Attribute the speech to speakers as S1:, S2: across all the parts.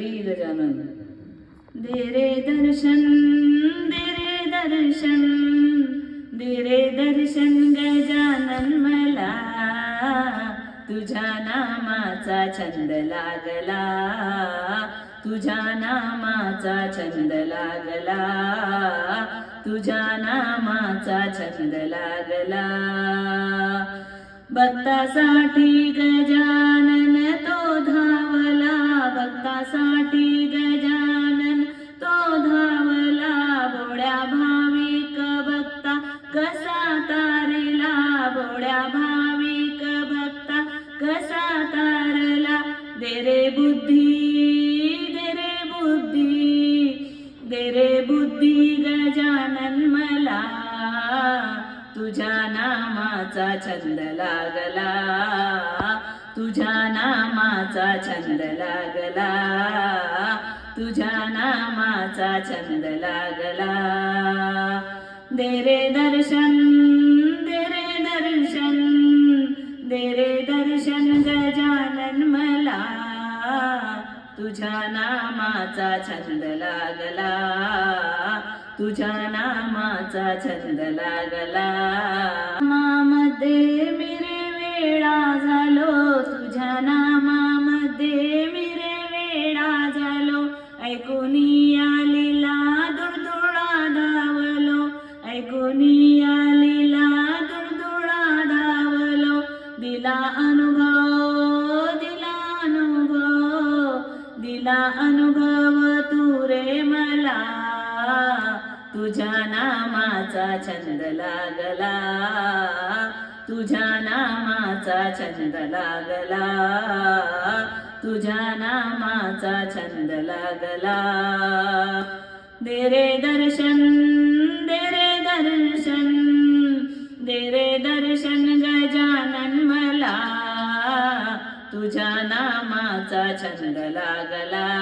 S1: श्री गजानन धीरे दर्शन धीरे दर्शन धीरे दर्शन गजानन मला तुझ्या नामाचा छंद लागला तुझ्या नामाचा छंद लागला तुझ्या नामाचा छंद लागला भक्तासाठी गजा कसा तारला बोड्या भाविक भक्ता कसा तारला दे रे बुद्धी दे रे बुद्धी दे रे बुद्धी गजानन मला तुझ्या नामाचा छंद लागला तुझ्या नामाचा छंद लागला तुझ्या नामाचा छंद लागला. दे रे दर्शन दे रे दर्शन दे रे दर्शन गजानन मला. तुझ्या नामाचा छंद लागला तुझ्या नामाचा छंद लागला. मामध्ये मिरे वेळा झालो ऐकून आलेला दुर्दुळा धावलो. दिला अनुभव दिला अनुभव दिला अनुभव तू रे मला. तुझ्या नामाचा छंद लागला. तुझ्या नामाचा छंद लागला. तुझ्या नामाचा छंद लागला. दे रे दर्शन तुझ्या नामाचा छंद लागला.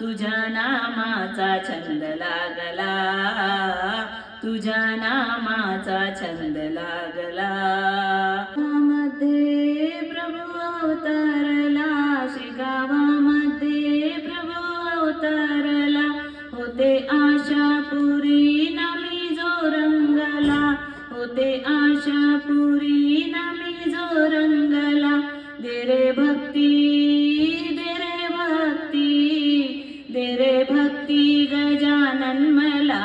S1: तुझ्या नामाचा छंद लागला. तुझ्या नामाचा छंद लागला. मध्ये प्रभू अवतरला. शिगावामध्ये प्रभू अवतरला. होते आशा पुरी नामी जो रंगला. होते आशा पुरी नामी जो रंगला. दे रे भक्ती दे रे भक्ती दे रे भक्ती गजानन मला.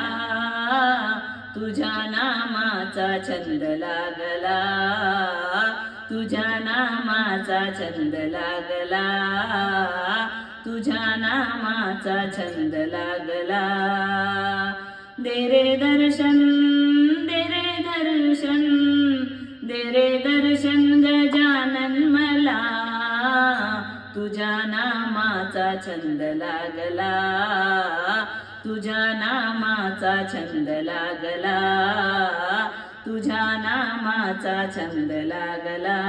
S1: तुझ्या नामाचा छंद लागला तुझ्या नामाचा छंद लागला तुझ्या नामाचा छंद लागला. दे रे दर्शन तुझ्या नामाचा छंद लागला. तुझ्या नामाचा छंद लागला. तुझ्या नामाचा छंद लागला.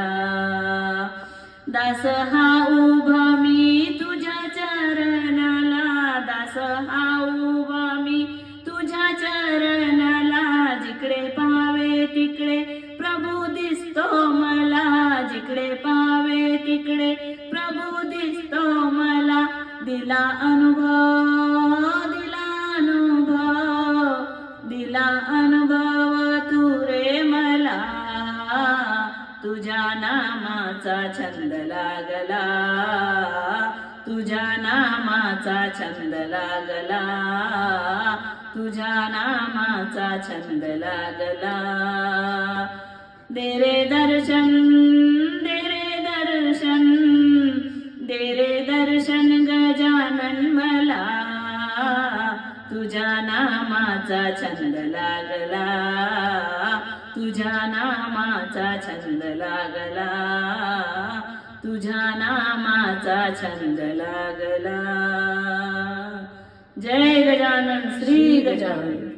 S1: दास हा उभा मी तुझ्या चरणाला. दास हा उभा मी तुझ्या चरणाला. जिकडे पावे तिकडे प्रभू दिसतो मला. जिकडे पावे तिकडे प्रभू दिसतो मला. दिला अनुभव दिला अनुभव. दिला अनुभव तू रे मला. तुझ्या नामाचा छंद लागला. तुझ्या नामाचा छंद लागला. तुझ्या नामाचा छंद लागला. दे रे दर्शन. तुझ्या नामाचा छंद लागला. तुझ्या नामाचा छंद लागला. तुझ्या नामाचा छंद लागला. जय गजानन श्री गजानन.